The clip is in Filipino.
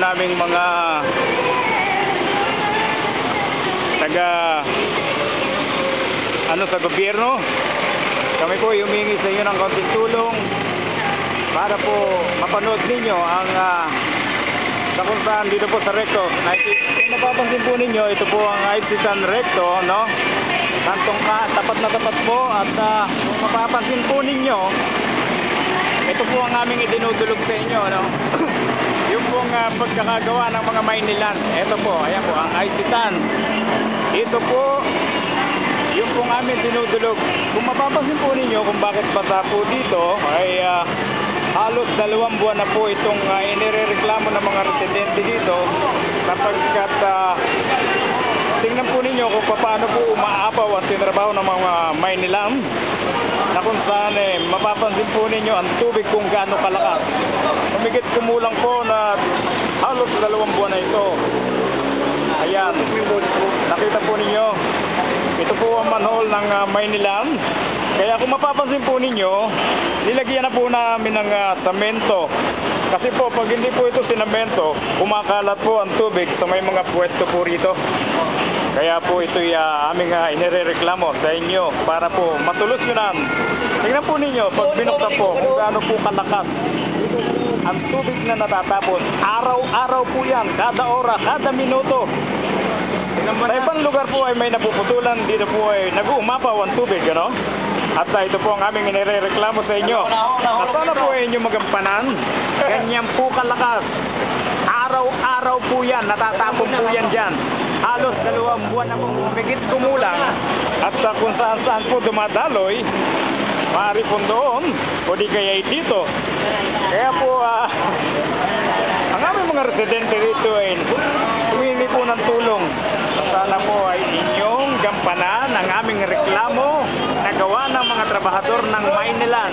naming mga taga ano sa gobyerno kami po humingi sa inyo ng konting tulong para po mapanood ninyo ang uh, sa kung saan dito po sa Recto kung napapansin po ninyo ito po ang IC San Recto no? kantong ka, tapat na tapat po at uh, kung mapapansin po ninyo ito po ang aming idinudulog sa inyo no? Ah, pagkakagawa ng mga Mainilan. Ito po, ayan po, ang Ibsisan. Ito po, yung pong amin dinudulog. Kung mapapansin po ninyo kung bakit basa po dito, ay ah, halos dalawang buwan na po itong uh, inirereklamo ng mga residente dito sapagkat ah, tingnan po ninyo kung paano po umaapaw ang tinrabaho ng mga Maynilam kung eh, mapapansin po ninyo ang tubig kung gaano kalakas. Humigit kumulang po na halos dalawang buwan na ito. Ayan, nakita po ninyo, ito po ang manhole ng uh, Maynilan. Kaya kung mapapansin po ninyo, nilagyan na po namin ng ah, semento. Kasi po, pag hindi po ito sinamento, kumakalat po ang tubig sa may mga pwesto po rito. Kaya po ito uh, aming uh, inirereklamo sa inyo para po matulos nyo na. Tingnan po ninyo, pag binuksan po, kung gaano po kalakas ang tubig na natatapon. Araw-araw po yan, kada ora, kada minuto. Sa ibang lugar po ay may napuputulan, dito po ay nag-uumapaw ang tubig, ano? At uh, ito po ang aming inireklamo sa inyo. Na sana po ay inyong magampanan. Ganyan po kalakas. Araw-araw po yan, natatapon po yan dyan. Halos dalawang buwan na po humigit kumulang. At sa kung saan saan po dumadaloy, maaari po doon, o di kaya dito. Kaya po, ah, ang aming mga residente rito ay humingi po ng tulong. Sana po ay inyong gampanan ang aming reklamo na gawa ng mga trabahador ng Maynilan.